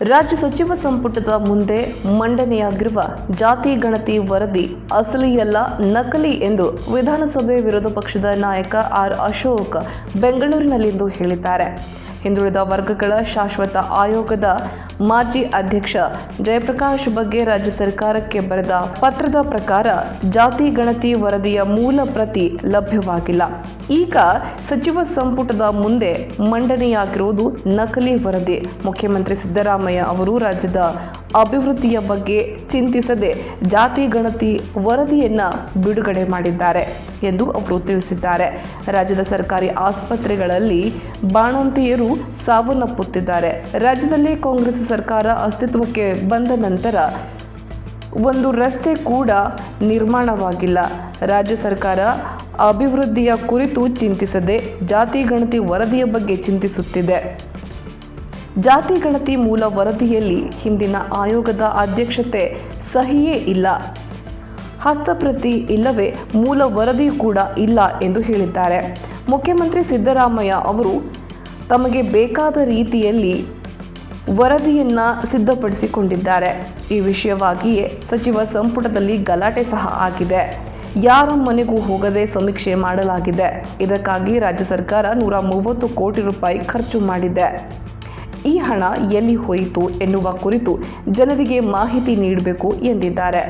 ರಾಜ್ಯ ಸಚಿವ ಸಂಪುಟದ ಮುಂದೆ ಮಂಡನೆಯಾಗಿರುವ ಜಾತಿ ಗಣತಿ ವರದಿ ಅಸಲಿಯಲ್ಲ, ನಕಲಿ ಎಂದು ವಿಧಾನಸಭೆ ವಿರೋಧ ಪಕ್ಷದ ನಾಯಕ ಆರ್ ಅಶೋಕ್ ಬೆಂಗಳೂರಿನಲ್ಲಿಂದು ಹೇಳಿದ್ದಾರೆ. ಹಿಂದುಳಿದ ವರ್ಗಗಳ ಶಾಶ್ವತ ಆಯೋಗದ ಮಾಜಿ ಅಧ್ಯಕ್ಷ ಜಯಪ್ರಕಾಶ್ ಬಗ್ಗೆ ರಾಜ್ಯ ಸರ್ಕಾರಕ್ಕೆ ಬರೆದ ಪತ್ರದ ಪ್ರಕಾರ ಜಾತಿ ಗಣತಿ ವರದಿಯ ಮೂಲ ಪ್ರತಿ ಲಭ್ಯವಾಗಿಲ್ಲ. ಈಗ ಸಚಿವ ಸಂಪುಟದ ಮುಂದೆ ಮಂಡನೆಯಾಗಿರುವುದು ನಕಲಿ ವರದಿ. ಮುಖ್ಯಮಂತ್ರಿ ಸಿದ್ದರಾಮಯ್ಯ ಅವರು ರಾಜ್ಯದ ಅಭಿವೃದ್ಧಿಯ ಬಗ್ಗೆ ಚಿಂತಿಸದೆ ಜಾತಿ ಗಣತಿ ವರದಿಯನ್ನ ಬಿಡುಗಡೆ ಮಾಡಿದ್ದಾರೆ ಎಂದು ಅವರು ತಿಳಿಸಿದ್ದಾರೆ. ರಾಜ್ಯದ ಸರ್ಕಾರಿ ಆಸ್ಪತ್ರೆಗಳಲ್ಲಿ ಬಾಣಂತಿಯರು ಸಾವನ್ನಪ್ಪುತ್ತಿದ್ದಾರೆ. ರಾಜ್ಯದಲ್ಲಿ ಕಾಂಗ್ರೆಸ್ ಸರ್ಕಾರ ಅಸ್ತಿತ್ವಕ್ಕೆ ಬಂದ ನಂತರ ಒಂದು ರಸ್ತೆ ಕೂಡ ನಿರ್ಮಾಣವಾಗಿಲ್ಲ. ರಾಜ್ಯ ಸರ್ಕಾರ ಅಭಿವೃದ್ಧಿಯ ಕುರಿತು ಚಿಂತಿಸದೆ ಜಾತಿ ಗಣತಿ ವರದಿಯ ಬಗ್ಗೆ ಚಿಂತಿಸುತ್ತಿದೆ. ಜಾತಿ ಗಣತಿ ಮೂಲ ವರದಿಯಲ್ಲಿ ಹಿಂದಿನ ಆಯೋಗದ ಅಧ್ಯಕ್ಷತೆ ಸಹಿಯೇ ಇಲ್ಲ. ಹಸ್ತಪ್ರತಿ ಇಲ್ಲವೇ ಮೂಲ ವರದಿ ಕೂಡ ಇಲ್ಲ ಎಂದು ಹೇಳಿದ್ದಾರೆ. ಮುಖ್ಯಮಂತ್ರಿ ಸಿದ್ದರಾಮಯ್ಯ ಅವರು ತಮಗೆ ಬೇಕಾದ ರೀತಿಯಲ್ಲಿ ವರದಿಯನ್ನ ಸಿದ್ಧಪಡಿಸಿಕೊಂಡಿದ್ದಾರೆ. ಈ ವಿಷಯವಾಗಿಯೇ ಸಚಿವ ಸಂಪುಟದಲ್ಲಿ ಗಲಾಟೆ ಸಹ ಆಗಿದೆ. ಯಾರ ಮನೆಗೂ ಹೋಗದೆ ಸಮೀಕ್ಷೆ ಮಾಡಲಾಗಿದೆ. ಇದಕ್ಕಾಗಿ ರಾಜ್ಯ ಸರ್ಕಾರ ನೂರ ಮೂವತ್ತು ಕೋಟಿ ರೂಪಾಯಿ ಖರ್ಚು ಮಾಡಿದೆ. ಈ ಹಣ ಎಲ್ಲಿ ಹೋಯಿತು ಎನ್ನುವ ಕುರಿತು ಜನರಿಗೆ ಮಾಹಿತಿ ನೀಡಬೇಕು ಎಂದಿದ್ದಾರೆ.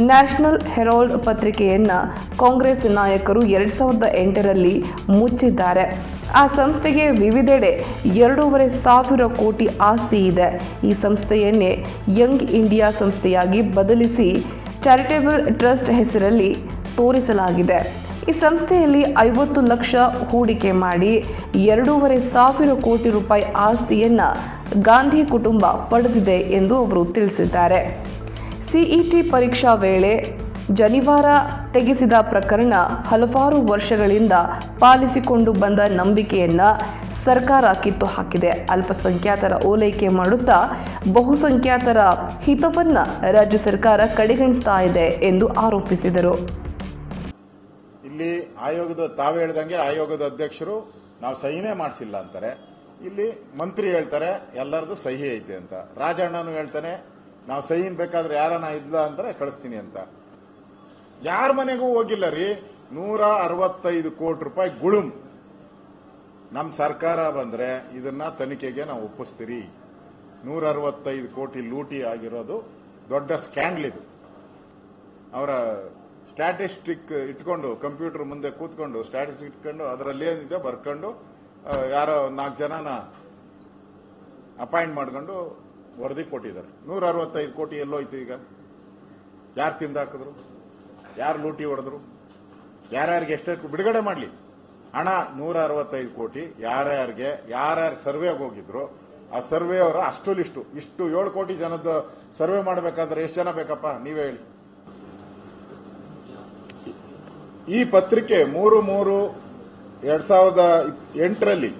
ನ್ಯಾಷನಲ್ ಹೆರಾಲ್ಡ್ ಪತ್ರಿಕೆಯನ್ನು ಕಾಂಗ್ರೆಸ್ ನಾಯಕರು ಎರಡು ಸಾವಿರದ ಎಂಟರಲ್ಲಿ ಮುಚ್ಚಿದ್ದಾರೆ. ಆ ಸಂಸ್ಥೆಗೆ ವಿವಿಧೆಡೆ ಎರಡೂವರೆ ಸಾವಿರ ಕೋಟಿ ಆಸ್ತಿ ಇದೆ. ಈ ಸಂಸ್ಥೆಯನ್ನೇ ಯಂಗ್ ಇಂಡಿಯಾ ಸಂಸ್ಥೆಯಾಗಿ ಬದಲಿಸಿ ಚಾರಿಟೇಬಲ್ ಟ್ರಸ್ಟ್ ಹೆಸರಲ್ಲಿ ತೋರಿಸಲಾಗಿದೆ. ಈ ಸಂಸ್ಥೆಯಲ್ಲಿ ಐವತ್ತು ಲಕ್ಷ ಹೂಡಿಕೆ ಮಾಡಿ ಎರಡೂವರೆ ಸಾವಿರ ಕೋಟಿ ರೂಪಾಯಿ ಆಸ್ತಿಯನ್ನು ಗಾಂಧಿ ಕುಟುಂಬ ಪಡೆದಿದೆ ಎಂದು ಅವರು ತಿಳಿಸಿದ್ದಾರೆ. ಸಿಇಟಿ ಪರೀಕ್ಷಾ ವೇಳೆ ಜನಿವಾರ ತೆಗೆಸಿದ ಪ್ರಕರಣ ಹಲವಾರು ವರ್ಷಗಳಿಂದ ಪಾಲಿಸಿಕೊಂಡು ಬಂದ ನಂಬಿಕೆಯನ್ನು ಸರ್ಕಾರ ಕಿತ್ತು ಹಾಕಿದೆ. ಅಲ್ಪಸಂಖ್ಯಾತರ ಓಲೈಕೆ ಮಾಡುತ್ತಾ ಬಹುಸಂಖ್ಯಾತರ ಹಿತವನ್ನು ರಾಜ್ಯ ಸರ್ಕಾರ ಕಡೆಗಣಿಸ್ತಾ ಇದೆ ಎಂದು ಆರೋಪಿಸಿದರು. ಇಲ್ಲಿ ಆಯೋಗದ ತಾವು ಹೇಳ್ದಂಗೆ ಆಯೋಗದ ಅಧ್ಯಕ್ಷರು ನಾವು ಸಹಿನೇ ಮಾಡಿಸಿಲ್ಲ ಅಂತಾರೆ. ಇಲ್ಲಿ ಮಂತ್ರಿ ಹೇಳ್ತಾರೆ ಎಲ್ಲರದು ಸಹಿ ಐತೆ ಅಂತ. ರಾಜಣ್ಣನು ಹೇಳ್ತಾನೆ, ನಾವು ಸಹಿನ್ ಬೇಕಾದ್ರೆ ಯಾರನ್ನ ಇದ್ಲ ಅಂತಾರೆ ಕಳಿಸ್ತೀನಿ ಅಂತ. ಯಾರ ಮನೆಗೂ ಹೋಗಿಲ್ಲ ರೀ? ನೂರ ಅರವತ್ತೈದು ಕೋಟಿ ರೂಪಾಯಿ ಗುಳುಂ. ನಮ್ಮ ಸರ್ಕಾರ ಬಂದ್ರೆ ಇದನ್ನ ತನಿಖೆಗೆ ನಾವು ಒಪ್ಪಿಸ್ತೀರಿ. ನೂರ ಅರವತ್ತೈದು ಕೋಟಿ ಲೂಟಿ ಆಗಿರೋದು ದೊಡ್ಡ ಸ್ಕ್ಯಾಂಡಲ್ ಇದು. ಅವರ ಸ್ಟ್ಯಾಟಿಸ್ಟಿಕ್ ಇಟ್ಕೊಂಡು, ಕಂಪ್ಯೂಟರ್ ಮುಂದೆ ಕೂತ್ಕೊಂಡು, ಸ್ಟ್ಯಾಟಿಸ್ಟಿಕ್ ಇಟ್ಕೊಂಡು, ಅದರಲ್ಲಿ ಏನಿದೆ ಬರ್ಕೊಂಡು ಯಾರೋ ನಾಲ್ಕು ಜನನ ಅಪಾಯಿಂಟ್ ಮಾಡ್ಕೊಂಡು ವರದಿ ಕೊಟ್ಟಿದ್ದಾರೆ. ನೂರ ಅರವತ್ತೈದು ಕೋಟಿ ಎಲ್ಲೋಯ್ತು ಈಗ. ಯಾರು ತಿಂದಾಕಿದ್ರು? ಯಾರು ಲೂಟಿ ಹೊಡೆದ್ರು? ಯಾರ್ಯಾರಿಗೆ ಎಷ್ಟೆಷ್ಟು ಬಿಡುಗಡೆ ಮಾಡಲಿ. ಹಣ ನೂರ ಅರವತ್ತೈದು ಕೋಟಿ, ಯಾರ್ಯಾರಿಗೆ, ಯಾರ್ಯಾರು ಸರ್ವೆಗೆ ಹೋಗಿದ್ರು ಆ ಸರ್ವೆ ಅವರ ಅಷ್ಟು ಲಿಸ್ಟು. ಇಷ್ಟು ಏಳು ಕೋಟಿ ಜನದ ಸರ್ವೆ ಮಾಡಬೇಕಾದ್ರೆ ಎಷ್ಟು ಜನ ಬೇಕಪ್ಪ? ನೀವೇ ಹೇಳಿ. ಈ ಪತ್ರಿಕೆ ಮೂರು ಮೂರು ಎರಡ್ ಸಾವಿರದ ಎಂಟರಲ್ಲಿ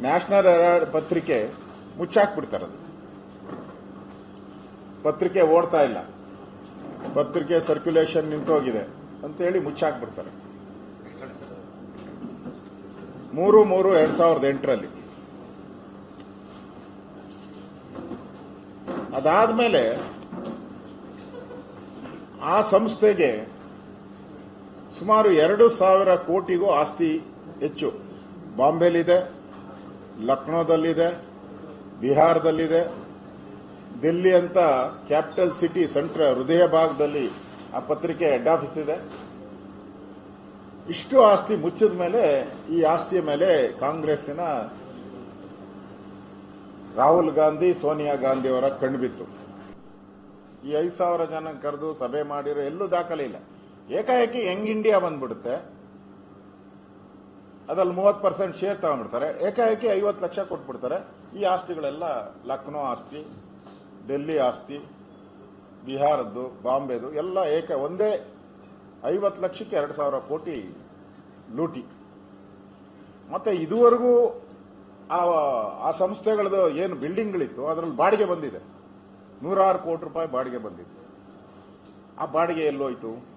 ನ್ಯಾಷನಲ್ ಪತ್ರಿಕೆ ಮುಚ್ಚಾಕ್ಬಿಡ್ತಾರೆ ಅದು. ಪತ್ರಿಕೆ ಓಡ್ತಾ ಇಲ್ಲ. ಪತ್ರಿಕೆ ಸರ್ಕ್ಯುಲೇಷನ್ ನಿಂತೋಗಿದೆ ಅಂತೇಳಿ ಮುಚ್ಚಾಕ್ಬಿಡ್ತಾರೆ. ಮೂರು ಮೂರು ಎರಡ್ ಸಾವಿರದ ಎಂಟರಲ್ಲಿ. ಅದಾದ್ಮೇಲೆ ಆ ಸಂಸ್ಥೆಗೆ ಸುಮಾರು ಎರಡು ಸಾವಿರ ಕೋಟಿಗೂ ಆಸ್ತಿ ಹೆಚ್ಚು. ಬಾಂಬೆಲಿದೆ ಲಕ್ನೋದಲ್ಲಿದೆ, ಬಿಹಾರದಲ್ಲಿದೆ ದಿಲ್ಲಿ ಅಂತ ಕ್ಯಾಪಿಟಲ್ ಸಿಟಿ ಸೆಂಟ್ರ ಹೃದಯ ಭಾಗದಲ್ಲಿ ಆ ಪತ್ರಿಕೆ ಹೆಡ್ ಆಫೀಸ್ ಇದೆ. ಇಷ್ಟು ಆಸ್ತಿ ಮುಚ್ಚಿದ ಮೇಲೆ, ಈ ಆಸ್ತಿಯ ಮೇಲೆ ಕಾಂಗ್ರೆಸ್ಸಿನ ರಾಹುಲ್ ಗಾಂಧಿ, ಸೋನಿಯಾ ಗಾಂಧಿ ಅವರ ಕಣ್ಬಿತ್ತು ಈ ಐದು ಸಾವಿರ ಜನ ಕರೆದು ಸಭೆ ಮಾಡಿರೋ ಎಲ್ಲೂ ದಾಖಲೆ ಇಲ್ಲ. ಏಕಾಏಕಿ ಯಂಗ್ ಇಂಡಿಯಾ ಬಂದ್ಬಿಡುತ್ತೆ. ಅದ್ರಲ್ಲಿ ಮೂವತ್ತು ಪರ್ಸೆಂಟ್ ಶೇರ್ ತಗೊಂಡ್ಬಿಡ್ತಾರೆ. ಏಕಾಏಕಿ ಐವತ್ತು ಲಕ್ಷ ಕೊಟ್ಬಿಡ್ತಾರೆ. ಈ ಆಸ್ತಿಗಳೆಲ್ಲ ಲಕ್ನೋ ಆಸ್ತಿ. ಡೆಲ್ಲಿ, ಆಸ್ತಿ, ಬಿಹಾರದ್ದು, ಬಾಂಬೆದು, ಎಲ್ಲ ಏಕ, ಒಂದೇ ಐವತ್ತು ಲಕ್ಷಕ್ಕೆ ಎರಡು ಸಾವಿರ ಕೋಟಿ ಲೂಟಿ. ಮತ್ತೆ ಇದುವರೆಗೂ ಆ ಆ ಸಂಸ್ಥೆಗಳದ್ದು ಏನು ಬಿಲ್ಡಿಂಗ್ಗಳಿತ್ತು, ಅದರಲ್ಲಿ ಬಾಡಿಗೆ ಬಂದಿದೆ. ನೂರಾರು ಕೋಟಿ ರೂಪಾಯಿ ಬಾಡಿಗೆ ಬಂದಿದೆ ಆ ಬಾಡಿಗೆ ಎಲ್ಲೋಯ್ತು?